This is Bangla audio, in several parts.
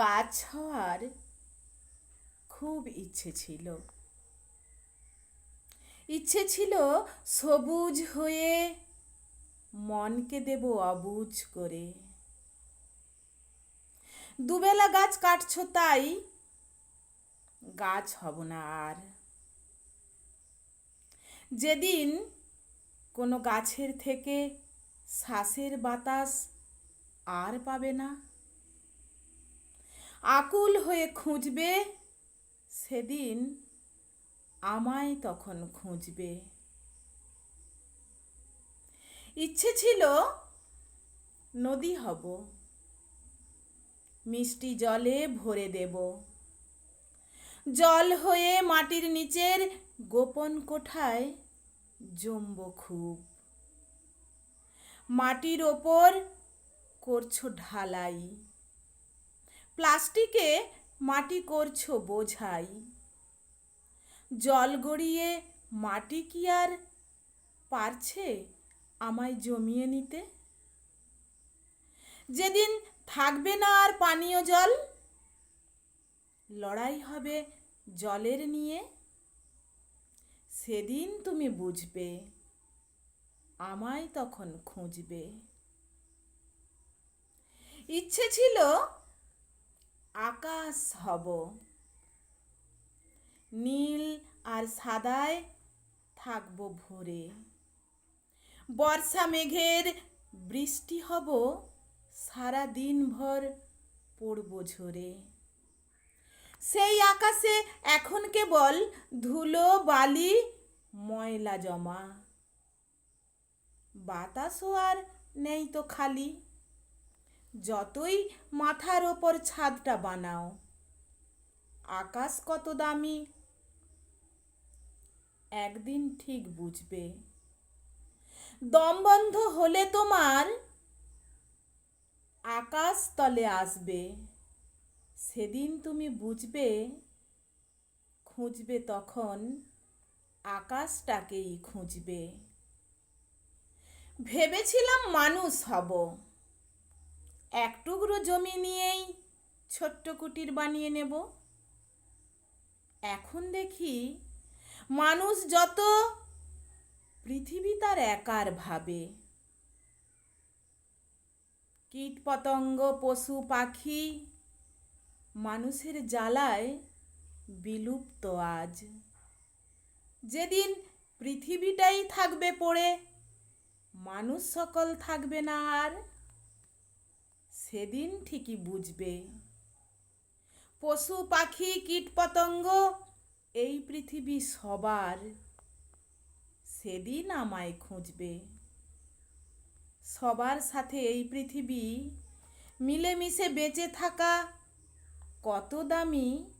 গাছ হওয়ার খুব ইচ্ছে ছিল। ইচ্ছে ছিল সবুজ হয়ে মনকে দেব অবুজ করে। দুবেলা গাছ কাটছ তাই গাছ হব না আর। যেদিন কোনো গাছের থেকে শ্বাসের বাতাস আর পাবে না আকুল হয়ে খুঁজবে, সেদিন আমায় তখন খুঁজবে। ইচ্ছে ছিল নদী হব, মিষ্টি জলে ভরে দেব। জল হয়ে মাটির নিচের গোপন কোঠায় জমব খুব। মাটির ওপর করছ ঢালাই। প্লাস্টিকে মাটি করছ বোঝাই। জল গড়িয়ে মাটি কি আর পারছে আমায় জমিয়ে নিতে? যেদিন থাকবে না আর পানীয় জল, লড়াই হবে জলের নিয়ে। সেদিন তুমি বুঝবে, আমায় তখন খুঁজবে। ইচ্ছে ছিল আকাশ হব। নীল আর সাদায় থাকব ভরে। বর্ষা মেঘের বৃষ্টি হব, সারা দিন ভর পড়ব ঝরে। সেই আকাশে এখন কেবল ধুলো, বালি, ময়লা জমা। বাতাসও আর নেই তো খালি। যতই মাথার ওপর ছাদটা বানাও। আকাশ কত দামি? একদিন ঠিক বুঝবে। দম বন্ধ হলে তোমার আকাশ তলে আসবে। সেদিন তুমি বুঝবে, খুঁজবে তখন আকাশটাকেই খুঁজবে। ভেবেছিলাম মানুষ হব। এক টুকরো জমি নিয়েই ছোট্ট কুটির বানিয়ে নেব। এখন দেখি মানুষ যত পৃথিবী তার একার ভাবে। কীট পতঙ্গ, পশু, পাখি মানুষের জ্বালায় বিলুপ্ত আজ। যেদিন পৃথিবীটাই থাকবে পড়ে, মানুষ সকল থাকবে না আর সেদিন ঠিকই বুঝবে। পশু, পাখি, কীট পতঙ্গ, এই পৃথিবী সবার। সেদিন আমায় খুঁজবে। সবার সাথে এই পৃথিবী, মিলেমিশে বেঁচে থাকা কত দামি,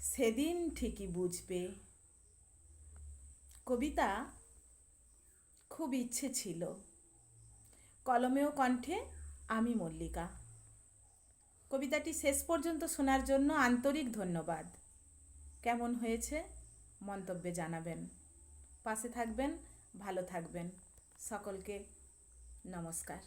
সেদিন ঠিকই বুঝবে। কবিতা, খুব ইচ্ছে ছিল। কলমেও কণ্ঠে আমি মল্লিকা। কবিতাটি শেষ পর্যন্ত শোনার জন্য আন্তরিক ধন্যবাদ। কেমন হয়েছে? মন্তব্যে জানাবেন। পাশে থাকবেন, ভালো থাকবেন। সকলকে নমস্কার।